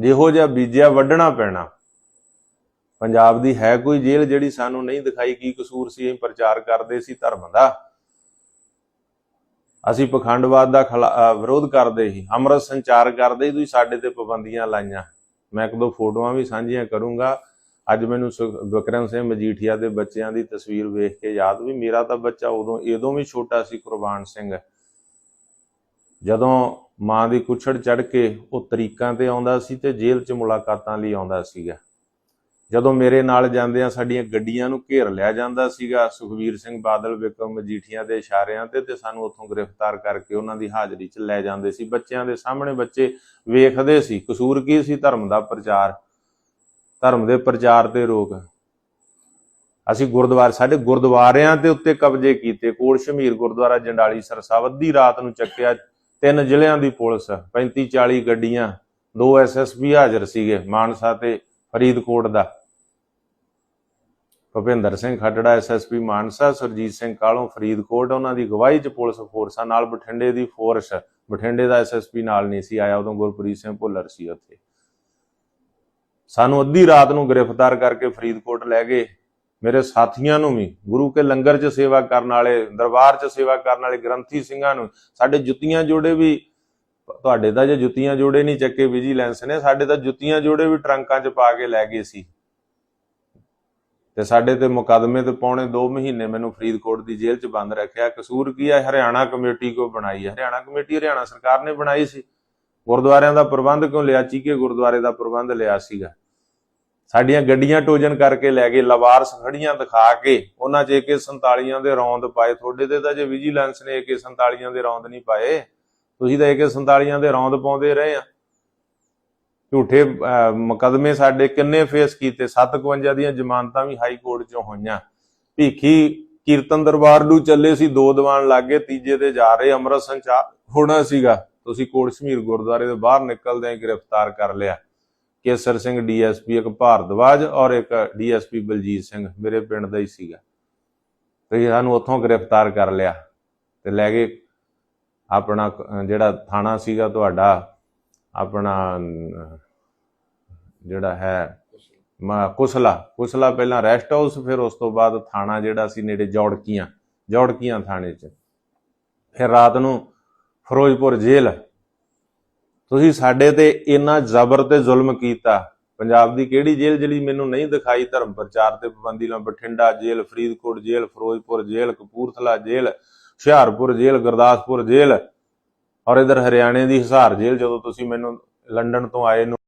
ਜਿਹੋ ਜਿਹਾ ਬੀਜਿਆ ਵੱਢਣਾ ਪੈਣਾ। ਪੰਜਾਬ ਦੀ ਹੈ ਕੋਈ ਜੇਲ੍ਹ ਜਿਹੜੀ ਸਾਨੂੰ ਨਹੀਂ ਦਿਖਾਈ ਕੀ ਕਸੂਰ ਸੀ, ਅਸੀਂ ਪ੍ਰਚਾਰ ਕਰਦੇ ਸੀ ਧਰਮ ਦਾ। ਅਸੀਂ ਪਖੰਡਵਾਦ ਦਾ ਵਿਰੋਧ ਕਰਦੇ ਸੀ, ਅੰਮ੍ਰਿਤ ਸੰਚਾਰ ਕਰਦੇ ਸੀ, ਤੁਸੀਂ ਸਾਡੇ ਤੇ ਪਾਬੰਦੀਆਂ ਲਾਈਆਂ। ਮੈਂ ਇੱਕ ਦੋ ਫੋਟੋਆਂ ਵੀ ਸਾਂਝੀਆਂ ਕਰੂੰਗਾ। ਅੱਜ ਮੈਨੂੰ ਸੁਖ- ਵਿਕਰਮ ਸਿੰਘ ਮਜੀਠੀਆ ਦੇ ਬੱਚਿਆਂ ਦੀ ਤਸਵੀਰ ਵੇਖ ਕੇ ਯਾਦ ਵੀ ਮੇਰਾ ਤਾਂ ਬੱਚਾ ਉਦੋਂ ਇਦੋਂ ਵੀ ਛੋਟਾ ਸੀ, ਕੁਰਬਾਨ ਸਿੰਘ। ਜਦੋਂ ਮਾਂ ਦੀ ਕੁਛੜ ਚੜ ਕੇ ਉਹ ਤਰੀਕਾਂ ਤੇ ਆਉਂਦਾ ਸੀ ਤੇ ਜੇਲ੍ਹ 'ਚ ਮੁਲਾਕਾਤਾਂ ਲਈ ਆਉਂਦਾ ਸੀਗਾ। ਜਦੋਂ ਮੇਰੇ ਨਾਲ ਜਾਂਦਿਆਂ ਸਾਡੀਆਂ ਗੱਡੀਆਂ ਨੂੰ ਘੇਰ ਲਿਆ ਜਾਂਦਾ ਸੀਗਾ, ਸੁਖਵੀਰ ਸਿੰਘ ਬਾਦਲ ਵਿਕਰਮ ਮਜੀਠੀਆ ਦੇ ਇਸ਼ਾਰਿਆਂ ਤੇ ਤੇ ਸਾਨੂੰ ਉੱਥੋਂ ਗ੍ਰਿਫਤਾਰ ਕਰਕੇ ਉਹਨਾਂ ਦੀ ਹਾਜ਼ਰੀ 'ਚ ਲੈ ਜਾਂਦੇ ਸੀ। ਬੱਚਿਆਂ ਦੇ ਸਾਹਮਣੇ ਬੱਚੇ ਵੇਖਦੇ ਸੀ, ਕਸੂਰ ਕੀ ਸੀ? ਧਰਮ ਦਾ ਪ੍ਰਚਾਰ, ਧਰਮ ਦੇ ਪ੍ਰਚਾਰ ਤੇ ਰੋਕ। ਅਸੀਂ ਗੁਰਦੁਆਰੇ, ਸਾਡੇ ਗੁਰਦੁਆਰਿਆਂ ਦੇ ਉੱਤੇ ਕਬਜ਼ੇ ਕੀਤੇ। ਕੋਲ ਸ਼ਮੀਰ ਗੁਰਦੁਆਰਾ, ਜੰਡਾਲੀ ਸਰਸਾ ਅੱਧੀ ਰਾਤ ਨੂੰ ਚੱਕਿਆ ਤਿੰਨ ਜ਼ਿਲ੍ਹਿਆਂ ਦੀ ਪੁਲਿਸ 35 40 ਗੱਡੀਆਂ, ਦੋ ਐਸਐਸਪੀ ਹਾਜ਼ਰ ਸੀਗੇ ਮਾਨਸਾ ਤੇ ਫਰੀਦਕੋਟ ਦਾ। ਭੁਪਿੰਦਰ ਸਿੰਘ ਖੱਟੜਾ ਐਸਐਸਪੀ ਮਾਨਸਾ, ਸੁਰਜੀਤ ਸਿੰਘ ਕਾਲੋਂ ਫਰੀਦਕੋਟ, ਉਹਨਾਂ ਦੀ ਗਵਾਹੀ 'ਚ ਪੁਲਿਸ ਫੋਰਸਾਂ ਨਾਲ ਬਠਿੰਡੇ ਦੀ ਫੋਰਸ, ਬਠਿੰਡੇ ਦਾ ਐਸਐਸਪੀ ਨਾਲ ਨਹੀਂ ਸੀ ਆਇਆ, ਉਦੋਂ ਗੁਰਪ੍ਰੀਤ ਸਿੰਘ ਭੁੱਲਰ ਸੀ ਉੱਥੇ। ਸਾਨੂੰ ਅੱਧੀ ਰਾਤ ਨੂੰ ਗ੍ਰਿਫਤਾਰ ਕਰਕੇ ਫਰੀਦਕੋਟ ਲੈ ਗਏ। ਮੇਰੇ ਸਾਥੀਆਂ ਨੂੰ ਵੀ, ਗੁਰੂ ਕੇ ਲੰਗਰ 'ਚ ਸੇਵਾ ਕਰਨ ਵਾਲੇ, ਦਰਬਾਰ 'ਚ ਸੇਵਾ ਕਰਨ ਵਾਲੇ ਗ੍ਰੰਥੀ ਸਿੰਘਾਂ ਨੂੰ, ਸਾਡੇ ਜੁੱਤੀਆਂ ਜੋੜੇ ਵੀ, ਤੁਹਾਡੇ ਤਾਂ ਜੇ ਜੁੱਤੀਆਂ ਜੋੜੇ ਨਹੀਂ ਚੱਕੇ ਵਿਜੀਲੈਂਸ ਨੇ, ਸਾਡੇ ਤਾਂ ਜੁੱਤੀਆਂ ਜੋੜੇ ਵੀ ਟਰੰਕਾਂ 'ਚ ਪਾ ਕੇ ਲੈ ਗਏ ਸੀ। ਤੇ ਸਾਡੇ ਤੇ ਮੁਕੱਦਮੇ ਤੇ ਪੌਣੇ 2 ਮਹੀਨੇ ਮੈਨੂੰ ਫਰੀਦਕੋਟ ਦੀ ਜੇਲ੍ਹ 'ਚ ਬੰਦ ਰੱਖਿਆ। ਕਸੂਰ ਕੀ ਹੈ ਹਰਿਆਣਾ ਕਮੇਟੀ ਕੋ ਬਣਾਈ ਹੈ ਹਰਿਆਣਾ ਕਮੇਟੀ ਹਰਿਆਣਾ ਸਰਕਾਰ ਨੇ ਬਣਾਈ ਸੀ। ਗੁਰਦੁਆਰਿਆਂ ਦਾ ਪ੍ਰਬੰਧ ਕਿਉਂ ਲਿਆ? ਚੀਕੇ ਗੁਰਦੁਆਰੇ ਦਾ ਪ੍ਰਬੰਧ ਲਿਆ ਸੀਗਾ। ਸਾਡੀਆਂ ਗੱਡੀਆਂ ਟੋਜਨ ਕਰਕੇ ਲੈ ਗਏ ਲਵਾਰਸ ਖੜੀਆਂ ਦਿਖਾ ਕੇ ਉਹਨਾਂ 'ਚ AK47 ਦੇ ਰੌਂਦ ਪਾਏ। ਤੁਹਾਡੇ ਤੇ ਤਾਂ ਜੇ ਵਿਜੀਲੈਂਸ ਨੇ AK47 ਦੇ ਰੌਂਦ ਨਹੀਂ ਪਾਏ ਤੁਸੀਂ ਤਾਂ AK47 ਦੇ ਰੌਂਦ ਪਾਉਂਦੇ ਰਹੇ ਆ। ਝੂਠੇ ਅਹ, ਮੁਕੱਦਮੇ ਸਾਡੇ ਕਿੰਨੇ ਫੇਸ ਕੀਤੇ 751 ਦੀਆਂ ਜ਼ਮਾਨਤਾਂ ਵੀ ਹਾਈ ਕੋਰਟ 'ਚੋਂ ਹੋਈਆਂ। ਭੀਖੀ ਕੀਰਤਨ ਦਰਬਾਰ ਨੂੰ ਚੱਲੇ ਸੀ ਦੋ ਦੀਵਾਨ ਲੱਗੇ ਤੀਜੇ ਤੇ ਜਾ ਰਹੇ ਅੰਮ੍ਰਿਤ ਸੰਚਾਰ ਹੋਣਾ ਸੀਗਾ। ਤੁਸੀਂ ਕੋਟ ਸ਼ਮੀਰ ਗੁਰਦੁਆਰੇ ਦੇ ਬਾਹਰ ਨਿਕਲਦੇ ਗ੍ਰਿਫਤਾਰ ਕਰ ਲਿਆ। ਕੇਸਰ ਸਿੰਘ, ਡੀਐਸਪੀ, ਇੱਕ ਭਾਰਦਵਾਜ ਔਰ ਇੱਕ ਡੀਐਸਪੀ ਬਲਜੀਤ ਸਿੰਘ, ਮੇਰੇ ਪਿੰਡ ਦਾ ਹੀ ਸੀਗਾ। ਤੇ ਸਾਨੂੰ ਉੱਥੋਂ ਗ੍ਰਿਫਤਾਰ ਕਰ ਲਿਆ ਤੇ ਲੈ ਗਏ ਆਪਣਾ ਜਿਹੜਾ ਥਾਣਾ ਸੀਗਾ ਤੁਹਾਡਾ, ਆਪਣਾ ਜਿਹੜਾ ਹੈ, ਮ- ਕੁਸਲਾ। ਕੁਸਲਾ ਪਹਿਲਾਂ ਰੈਸਟ ਹਾਊਸ, ਫਿਰ ਉਸ ਤੋਂ ਬਾਅਦ ਥਾਣਾ ਜਿਹੜਾ ਸੀ ਨੇੜੇ ਜੌੜਕੀਆਂ ਜੌੜਕੀਆਂ ਥਾਣੇ 'ਚ। ਫਿਰ ਰਾਤ ਨੂੰ ਫਿਰੋਜ਼ਪੁਰ ਜੇਲ੍ਹ ਤੁਸੀਂ ਸਾਡੇ ਤੇ ਇੰਨਾ ਜ਼ਬਰ ਤੇ ਜ਼ੁਲਮ ਕੀਤਾ। ਪੰਜਾਬ ਦੀ ਕਿਹੜੀ ਜੇਲ੍ਹ ਜਿਹੜੀ ਮੈਨੂੰ ਨਹੀਂ ਦਿਖਾਈ? ਧਰਮ ਪ੍ਰਚਾਰ ਤੇ ਪਾਬੰਦੀ ਨਾਲ ਬਠਿੰਡਾ ਜੇਲ੍ਹ, ਫਰੀਦਕੋਟ ਜੇਲ੍ਹ, ਫਿਰੋਜ਼ਪੁਰ ਜੇਲ੍ਹ, ਕਪੂਰਥਲਾ ਜੇਲ੍ਹ, ਹੁਸ਼ਿਆਰਪੁਰ ਜੇਲ੍ਹ, ਗੁਰਦਾਸਪੁਰ ਜੇਲ੍ਹ ਔਰ ਇਧਰ ਹਰਿਆਣੇ ਦੀ ਹਿਸਾਰ ਜੇਲ੍ਹ ਜਦੋਂ ਤੁਸੀਂ ਮੈਨੂੰ ਲੰਡਨ ਤੋਂ ਆਏ ਨੂੰ